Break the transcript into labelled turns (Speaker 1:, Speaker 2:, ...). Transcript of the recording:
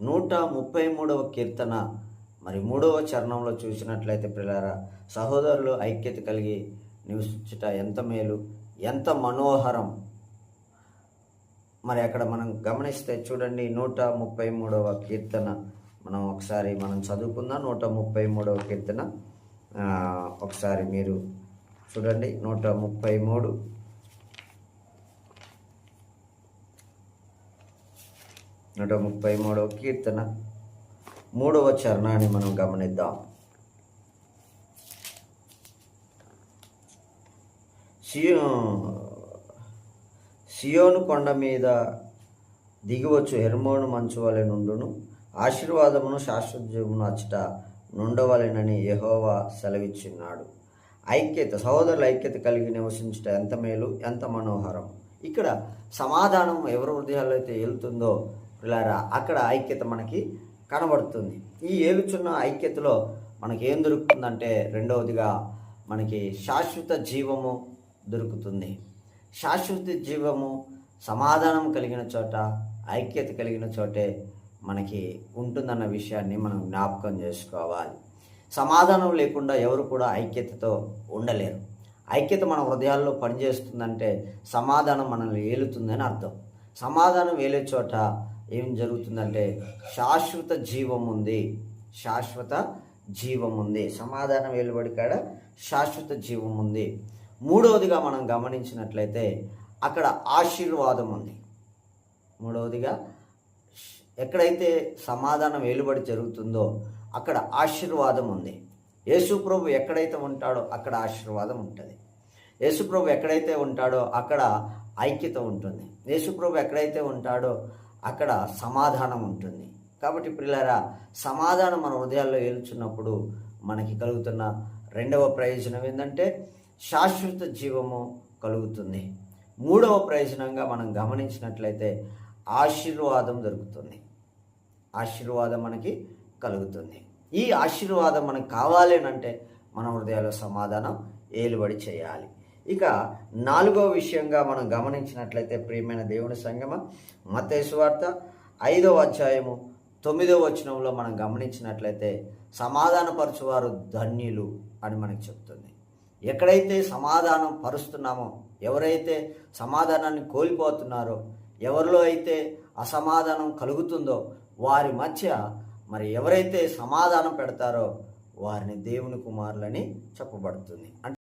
Speaker 1: నూట ముప్పై మూడవ కీర్తన. మరి మూడవ చరణంలో చూసినట్లయితే పిల్లారా సహోదరులు ఐక్యత కలిగి నివసించుట ఎంత మేలు ఎంత మనోహరం. మరి అక్కడ మనం గమనిస్తే చూడండి నూట ముప్పై మూడవ కీర్తన. మనం ఒకసారి మనం చదువుకుందాం నూట ముప్పై మూడవ కీర్తన ఒకసారి మీరు చూడండి నూట ముప్పై మూడు నూట ముప్పై మూడవ కీర్తన. మూడవ చరణాన్ని మనం గమనిద్దాం. సియో సియోను కొండ మీద దిగివచ్చు హెర్మోను మంచువలె నుండును. ఆశీర్వాదమును శాశ్వతమును అచ్చట నుండవలెనని యహోవా సెలవిచ్చున్నాడు ఐక్యత సహోదరుల ఐక్యత కలిగి నివసించుట ఎంత మేలు ఎంత మనోహరం. ఇక్కడ సమాధానం ఎవరి హృదయాల్లో అయితే వెళ్తుందో పిల్లారా అక్కడ ఐక్యత మనకి కనబడుతుంది. ఈ ఏలుచున్న ఐక్యతలో మనకి ఏం దొరుకుతుందంటే రెండవదిగా మనకి శాశ్వత జీవము దొరుకుతుంది. శాశ్వత జీవము సమాధానం కలిగిన చోట ఐక్యత కలిగిన చోటే మనకి ఉంటుందన్న విషయాన్ని మనం జ్ఞాపకం చేసుకోవాలి. సమాధానం లేకుండా ఎవరు కూడా ఐక్యతతో ఉండలేరు. ఐక్యత మన హృదయాల్లో పనిచేస్తుందంటే సమాధానం మనల్ని ఏలుతుందని అర్థం. సమాధానం ఏలే చోట ఏం జరుగుతుందంటే శాశ్వత జీవం ఉంది. శాశ్వత జీవం ఉంది. సమాధానం వెలువడి కాడ శాశ్వత జీవం ఉంది. మూడవదిగా మనం గమనించినట్లయితే అక్కడ ఆశీర్వాదం ఉంది. మూడవదిగా ఎక్కడైతే సమాధానం ఏలుబడి జరుగుతుందో అక్కడ ఆశీర్వాదం ఉంది. యేసుప్రభు ఎక్కడైతే ఉంటాడో అక్కడ ఆశీర్వాదం ఉంటుంది. యేసుప్రభు ఎక్కడైతే ఉంటాడో అక్కడ ఐక్యత ఉంటుంది. యేసుప్రభు ఎక్కడైతే ఉంటాడో అక్కడ సమాధానం ఉంటుంది. కాబట్టి పిల్లరా సమాధానం మన హృదయాల్లో ఏలుచున్నప్పుడు మనకి కలుగుతున్న రెండవ ప్రయోజనం ఏంటంటే శాశ్వత జీవము కలుగుతుంది. మూడవ ప్రయోజనంగా మనం గమనించినట్లయితే ఆశీర్వాదం దొరుకుతుంది. ఆశీర్వాదం మనకి కలుగుతుంది. ఈ ఆశీర్వాదం మనకు కావాలి అంటే మన హృదయాల్లో సమాధానం ఏలుబడి చేయాలి. ఇక నాలుగో విషయంగా మనం గమనించినట్లయితే ప్రియమైన దేవుని సంగమ మతేశ్వార్త ఐదో అధ్యాయము తొమ్మిదో వచనంలో మనం గమనించినట్లయితే సమాధానపరచువారు ధన్యులు అని మనకి చెప్తుంది. ఎక్కడైతే సమాధానం పరుస్తున్నామో ఎవరైతే సమాధానాన్ని కోల్పోతున్నారో ఎవరిలో అయితే అసమాధానం కలుగుతుందో వారి మధ్య మరి ఎవరైతే సమాధానం పెడతారో వారిని దేవుని కుమారులని చెప్పబడుతుంది. అంటే